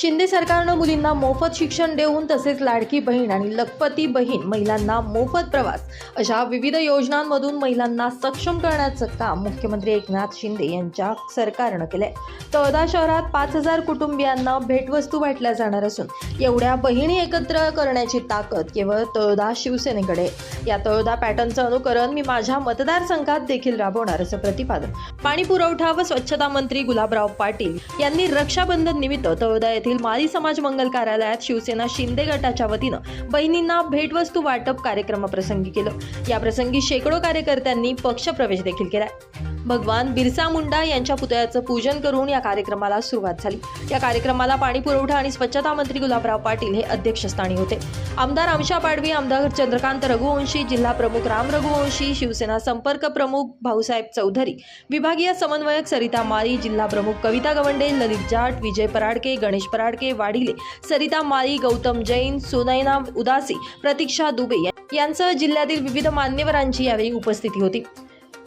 शिंदे सरकारनं मुलींना मोफत शिक्षण देऊन तसेच लाडकी बहीण आणि लखपती बहीण महिलांना मोफत प्रवास अशा विविध योजनांमधून महिलांना सक्षम करण्याचं काम मुख्यमंत्री एकनाथ शिंदे यांच्या सरकारनं केलंय. तळदा शहरात पाच हजार कुटुंबियांना भेटवस्तू वाटल्या जाणार असून एवढ्या बहिणी एकत्र करण्याची ताकद केवळ तळदा शिवसेनेकडे. या तळदा पॅटर्नचं अनुकरण मी माझ्या मतदारसंघात देखील राबवणार असं प्रतिपादन. पाणी पुरवठा व स्वच्छता मंत्री गुलाबराव पाटील यांनी रक्षाबंधन निमित्त तळदा येथे येथील माली समाज मंगल कार्यालयात शिवसेना शिंदे गटाच्या वतीनं बहिणींना भेटवस्तू वाटप कार्यक्रमाप्रसंगी केलं. याप्रसंगी शेकडो कार्यकर्त्यांनी पक्षप्रवेश देखील केलाय. भगवान बिरसा मुंडा यांच्या पुतळ्याचं पूजन करून या कार्यक्रमाला सुरुवात झाली. या कार्यक्रमाला पाणी पुरवठा आणि स्वच्छता मंत्री गुलाबराव पाटील हे अध्यक्षस्थानी होते. आमदार आमशा पाडवी आमदार चंद्रकांत रघुवंशी जिल्हा प्रमुख राम रघुवंशी शिवसेना संपर्क प्रमुख भाऊसाहेब चौधरी विभागीय समन्वयक सरिता माळी जिल्हा प्रमुख कविता गवंडे ललित जाट विजय पराडके गणेश पराडके वाडिले सरिता माळी गौतम जैन सुनैना उदासी प्रतीक्षा दुबे यांसह जिल्ह्यातील विविध मान्यवरांची यावेळी उपस्थिती होती.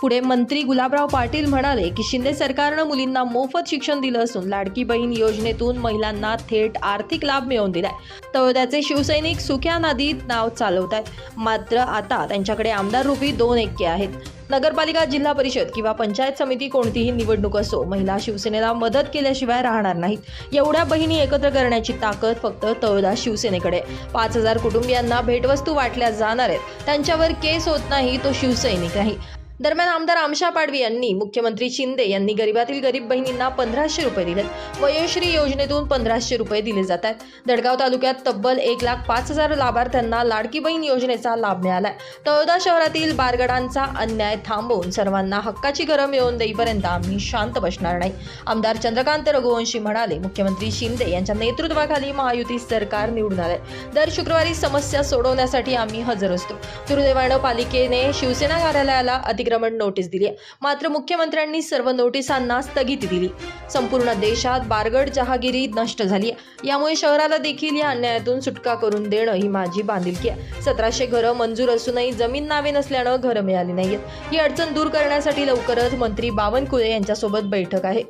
पुढे मंत्री गुलाबराव पाटील म्हणाले की शिंदे सरकारनं मुलींना मोफत शिक्षण दिलं असून लाडकी बहीण योजनेतून महिलांना थेट आर्थिक लाभ मिळवून दिलाय. तळोद्याचे शिवसैनिक सुख्या नादीत नाव चालवत आहेत मात्र आता त्यांच्याकडे आमदार रूपी दोन एक्के आहेत. नगरपालिका जिल्हा परिषद किंवा पंचायत समिती कोणतीही निवडणूक असो महिला शिवसेनेला मदत केल्याशिवाय राहणार नाहीत. एवढ्या बहिणी एकत्र करण्याची ताकद फक्त तळोदा शिवसेनेकडे पाच हजार कुटुंबियांना भेटवस्तू वाटल्या जाणार आहेत. त्यांच्यावर केस होत नाही तो शिवसैनिक नाही दरम्यान आमदार आमशा पाडवी यांनी मुख्यमंत्री शिंदे यांनी गरिबातील गरीब बहिणींना पंधराशे रुपये दिलेत. वयोश्री योजनेतून पंधराशे रुपये दिले जात आहेत. दडगाव तालुक्यात तब्बल एक लाख पाच हजार लाभार्थ्यांना लाडकी बहीण योजनेचा लाभ मिळालाय. तळोदा शहरातील बारगडांचा अन्याय थांबवून सर्वांना हक्काची घरं मिळवून देईपर्यंत आम्ही शांत बसणार नाही. आमदार चंद्रकांत रघुवंशी म्हणाले मुख्यमंत्री शिंदे यांच्या नेतृत्वाखाली महायुती सरकार निवडून आलंय. दर शुक्रवारी समस्या सोडवण्यासाठी आम्ही हजर असतो. दुर्दैवानं पालिकेने शिवसेना कार्यालयाला अतिक्रमण नोटीस दिली मात्र मुख्यमंत्र्यांनी सर्व नोटिसांना स्थगिती दिली. संपूर्ण देशात बारगड जहागिरी नष्ट झाली यामुळे शहराला देखील या अन्यायातून सुटका करून देणं ही माझी बांधिलकी आहे. सतराशे घरं मंजूर असूनही जमीन नावे नसल्यानं घरं मिळाली नाहीत ही अडचण दूर करण्यासाठी लवकरच मंत्री बावनकुळे यांच्यासोबत बैठक आहे.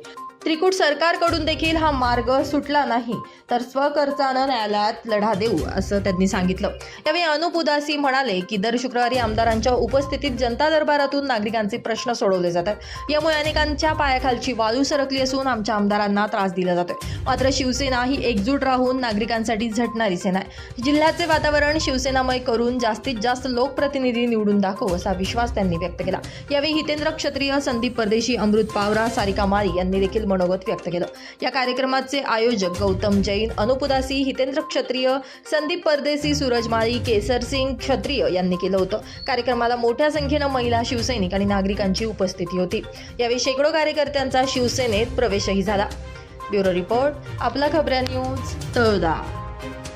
त्रिकूट सरकारकडून देखील हा मार्ग सुटला नाही तर स्वखर्चानं न्यायालयात लढा देऊ असं त्यांनी सांगितलं. यावेळी अनुप उदासी म्हणाले की दर शुक्रवारी आमदारांच्या उपस्थितीत जनता दरबारातून नागरिकांचे प्रश्न सोडवले जातात. यामुळे अनेकांच्या पायाखालची वाळू सरकली असून आमच्या आमदारांना त्रास दिला जातोय. मात्र शिवसेना ही एकजूट राहून नागरिकांसाठी झटणारी सेना आहे. जिल्ह्याचे वातावरण शिवसेनामय करून जास्तीत जास्त लोकप्रतिनिधी निवडून दाखवू असा विश्वास त्यांनी व्यक्त केला. यावेळी हितेंद्र क्षत्रिय संदीप परदेशी अमृत पावरा सारिका माळी यांनी देखील मनोगत व्यक्त केलं. या कार्यक्रमाचे आयोजक गौतम जैन अनुपुदासी हितेंद्र क्षत्रिय संदीप परदेसी सूरज माळी केसर सिंग क्षत्रिय यांनी केलं होतं. कार्यक्रमाला मोठ्या संख्येनं महिला शिवसैनिक आणि नागरिकांची उपस्थिती होती. यावेळी शेकडो कार्यकर्त्यांचा शिवसेनेत प्रवेशही झाला. ब्युरो रिपोर्ट आपला खबऱ्या न्यूज तळदा.